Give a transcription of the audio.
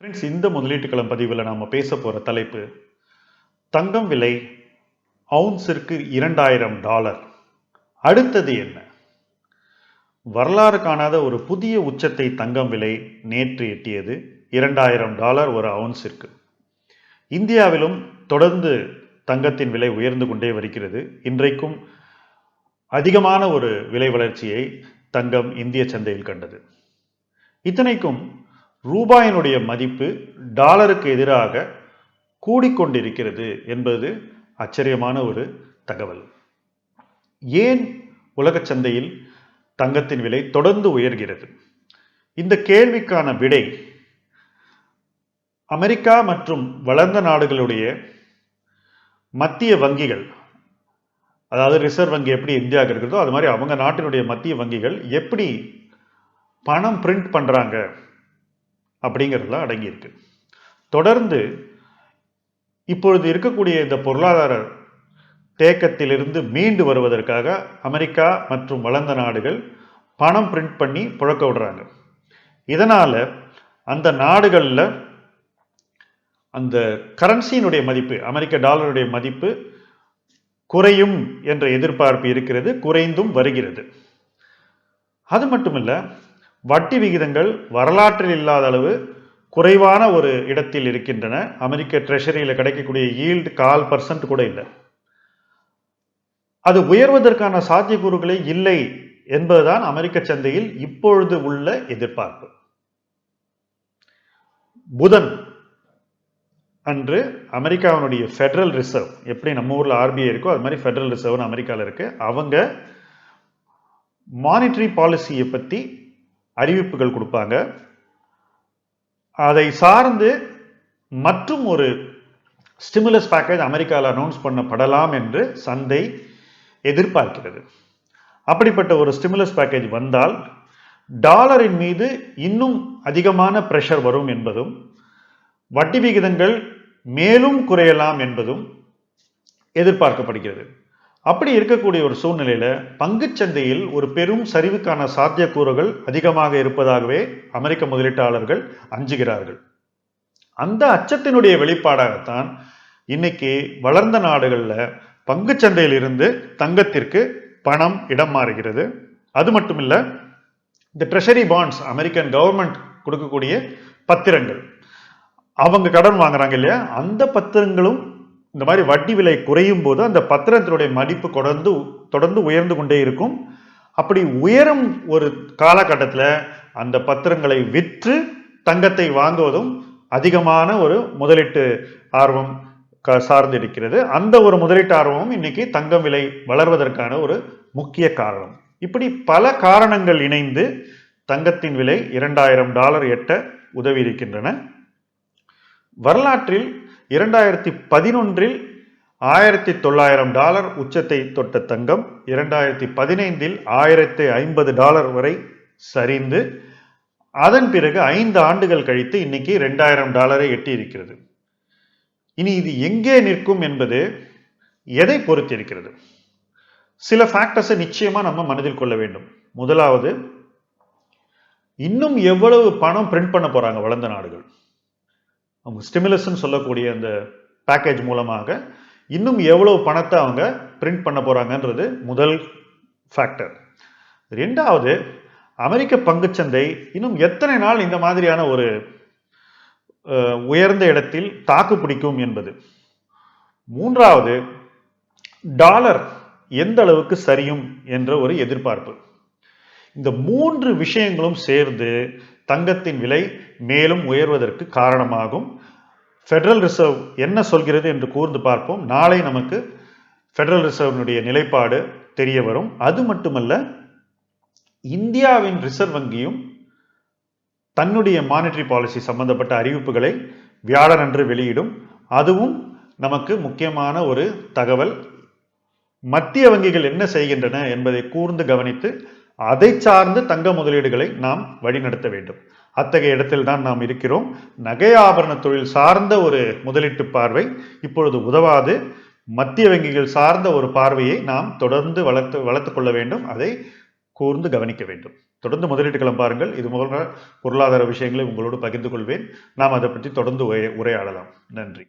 Friends இந்த முதலீட்டுக்களம் பதிவில் நாம் பேச போகிற தலைப்பு தங்கம் விலை அவுன்ஸிற்கு இரண்டாயிரம் டாலர் அடுத்தது என்ன? வரலாறு காணாத ஒரு புதிய உச்சத்தை தங்கம் விலை நேற்று எட்டியது இரண்டாயிரம் டாலர் ஒரு அவுன்ஸிற்கு இந்தியாவிலும் தொடர்ந்து தங்கத்தின் விலை உயர்ந்து கொண்டே வருகிறது. இன்றைக்கும் அதிகமான ஒரு விலை வளர்ச்சியை தங்கம் இந்திய சந்தையில் கண்டது. இத்தனைக்கும் ரூபாயினுடைய மதிப்பு டாலருக்கு எதிராக கூடிக்கொண்டிருக்கிறது என்பது ஆச்சரியமான ஒரு தகவல். ஏன் உலகச் சந்தையில் தங்கத்தின் விலை தொடர்ந்து உயர்கிறது? இந்த கேள்விக்கான விடை அமெரிக்கா மற்றும் வளர்ந்த நாடுகளுடைய மத்திய வங்கிகள் அதாவது ரிசர்வ் வங்கி எப்படி இந்தியாவுக்கு இருக்கிறதோ அது மாதிரி அவங்க நாட்டினுடைய மத்திய வங்கிகள் எப்படி பணம் பிரிண்ட் பண்ணுறாங்க அப்படிங்கிறதுல அடங்கியிருக்கு. தொடர்ந்து இப்பொழுது இருக்கக்கூடிய இந்த பொருளாதார தேக்கத்திலிருந்து மீண்டு வருவதற்காக அமெரிக்கா மற்றும் வளர்ந்த நாடுகள் பணம் பிரிண்ட் பண்ணி புழக்க விடுறாங்க. இதனால் அந்த நாடுகளில் அந்த கரன்சியினுடைய மதிப்பு அமெரிக்க டாலருடைய மதிப்பு குறையும் என்ற எதிர்பார்ப்பு இருக்கிறது குறைந்தும் வருகிறது. அது மட்டுமில்லை வட்டி விகிதங்கள் வரலாற்றில் இல்லாத அளவு குறைவான ஒரு இடத்தில் இருக்கின்றன. அமெரிக்க ட்ரெஷரியில் கிடைக்கக்கூடிய ஈல்டு கால் பர்சன்ட் கூட இல்லை. அது உயர்வதற்கான சாத்தியக்கூறுகளே இல்லை என்பதுதான் அமெரிக்க சந்தையில் இப்பொழுது உள்ள எதிர்பார்ப்பு. புதன் அன்று அமெரிக்காவினுடைய ஃபெடரல் ரிசர்வ் எப்படி நம்ம ஊரில் ஆர்பிஐ இருக்கோ அது மாதிரி ஃபெடரல் ரிசர்வ்னு அமெரிக்காவில் இருக்கு. அவங்க மானிட்டரி பாலிசியை பற்றி அறிவிப்புகள் கொடுப்பாங்க. அதை சார்ந்து மற்றும் ஒரு ஸ்டிமுலஸ் பேக்கேஜ் அமெரிக்காவில் அனௌன்ஸ் பண்ணப்படலாம் என்று சந்தை எதிர்பார்க்கிறது. அப்படிப்பட்ட ஒரு ஸ்டிமுலஸ் பேக்கேஜ் வந்தால் டாலரின் மீது இன்னும் அதிகமான ப்ரெஷர் வரும் என்பதும் வட்டி விகிதங்கள் மேலும் குறையலாம் என்பதும் எதிர்பார்க்கப்படுகிறது. அப்படி இருக்கக்கூடிய ஒரு சூழ்நிலையில் பங்குச்சந்தையில் ஒரு பெரும் சரிவுக்கான சாத்தியக்கூறுகள் அதிகமாக இருப்பதாகவே அமெரிக்க முதலீட்டாளர்கள் அஞ்சுகிறார்கள். அந்த அச்சத்தினுடைய வெளிப்பாடாகத்தான் இன்னைக்கு வளர்ந்த நாடுகளில் பங்குச்சந்தையில் இருந்து தங்கத்திற்கு பணம் இடம் மாறுகிறது. அது மட்டும் இல்லை இந்த ட்ரெஷரி பாண்ட்ஸ் அமெரிக்கன் கவர்மெண்ட் கொடுக்கக்கூடிய பத்திரங்கள் அவங்க கடன் வாங்குறாங்க இல்லையா? அந்த பத்திரங்களும் இந்த மாதிரி வட்டி விலை குறையும் போது அந்த பத்திரத்தினுடைய மதிப்பு தொடர்ந்து தொடர்ந்து உயர்ந்து கொண்டே இருக்கும். அப்படி உயரும் ஒரு காலகட்டத்தில் அந்த பத்திரங்களை விற்று தங்கத்தை வாங்குவதும் அதிகமான ஒரு முதலீட்டு ஆர்வம் க- சார்ந்து இருக்கிறது அந்த ஒரு முதலீட்டு ஆர்வமும் இன்னைக்கு தங்கம் விலை வளர்வதற்கான ஒரு முக்கிய காரணம். இப்படி பல காரணங்கள் இணைந்து தங்கத்தின் விலை இரண்டாயிரம் டாலர் எட்ட உதவி இருக்கின்றன வரலாற்றில் இரண்டாயிரத்தி பதினொன்றில் ஆயிரத்தி தொள்ளாயிரம் டாலர் உச்சத்தை தொட்ட தங்கம் இரண்டாயிரத்தி பதினைந்தில் ஆயிரத்தி ஐம்பது டாலர் வரை சரிந்து அதன் பிறகு ஐந்து ஆண்டுகள் கழித்து இன்னைக்கு ரெண்டாயிரம் டாலரை எட்டி இருக்கிறது இனி இது எங்கே நிற்கும் என்பது எதை பொறுத்திருக்கிறது சில ஃபேக்டர்ஸை நிச்சயமா நம்ம மனதில் கொள்ள வேண்டும். முதலாவது இன்னும் எவ்வளவு பணம் பிரிண்ட் பண்ண போறாங்க வளர்ந்த நாடுகள்? அவங்க ஸ்டிமுலஸ்ன்னு சொல்லக்கூடிய அந்த பேக்கேஜ் மூலமாக இன்னும் எவ்வளவு பணத்தை அவங்க பிரிண்ட் பண்ண போறாங்கன்றது முதல் ஃபேக்டர் ரெண்டாவது அமெரிக்க பங்குச்சந்தை இன்னும் எத்தனை நாள் இந்த மாதிரியான ஒரு அஹ், உயர்ந்த இடத்தில் தாக்கு பிடிக்கும் என்பது. மூன்றாவது டாலர் எந்த அளவுக்கு சரியும் என்ற ஒரு எதிர்பார்ப்பு. இந்த மூன்று விஷயங்களும் சேர்ந்து தங்கத்தின் விலை மேலும் உயர்வதற்கு காரணமாகும். ஃபெடரல் ரிசர்வ் என்ன சொல்கிறது என்று கூர்ந்து பார்ப்போம். நாளை நமக்கு ஃபெடரல் ரிசர்வனுடைய நிலைப்பாடு தெரிய வரும். அது மட்டுமல்ல இந்தியாவின் ரிசர்வ் வங்கியும் தன்னுடைய மானிட்டரி பாலிசி சம்பந்தப்பட்ட அறிவிப்புகளை வியாழனன்று வெளியிடும். அதுவும் நமக்கு முக்கியமான ஒரு தகவல். மத்திய வங்கிகள் என்ன செய்கின்றன என்பதை கூர்ந்து கவனித்து அதை சார்ந்து தங்க முதலீடுகளை நாம் வழிநடத்த வேண்டும். அத்தகைய இடத்தில் தான் நாம் இருக்கிறோம். நகை ஆபரண தொழில் சார்ந்த ஒரு முதலீட்டு பார்வை இப்பொழுது உதவாது. மத்திய வங்கிகள் சார்ந்த ஒரு பார்வையை நாம் தொடர்ந்து வளர்த்து வளர்த்து கொள்ள வேண்டும். அதை கூர்ந்து கவனிக்க வேண்டும். தொடர்ந்து முதலீட்டுகளும் பாருங்கள். இது போன்ற பொருளாதார விஷயங்களை உங்களோடு பகிர்ந்து கொள்வேன். நாம் அதை பற்றி தொடர்ந்து உரை- உரையாடலாம். நன்றி.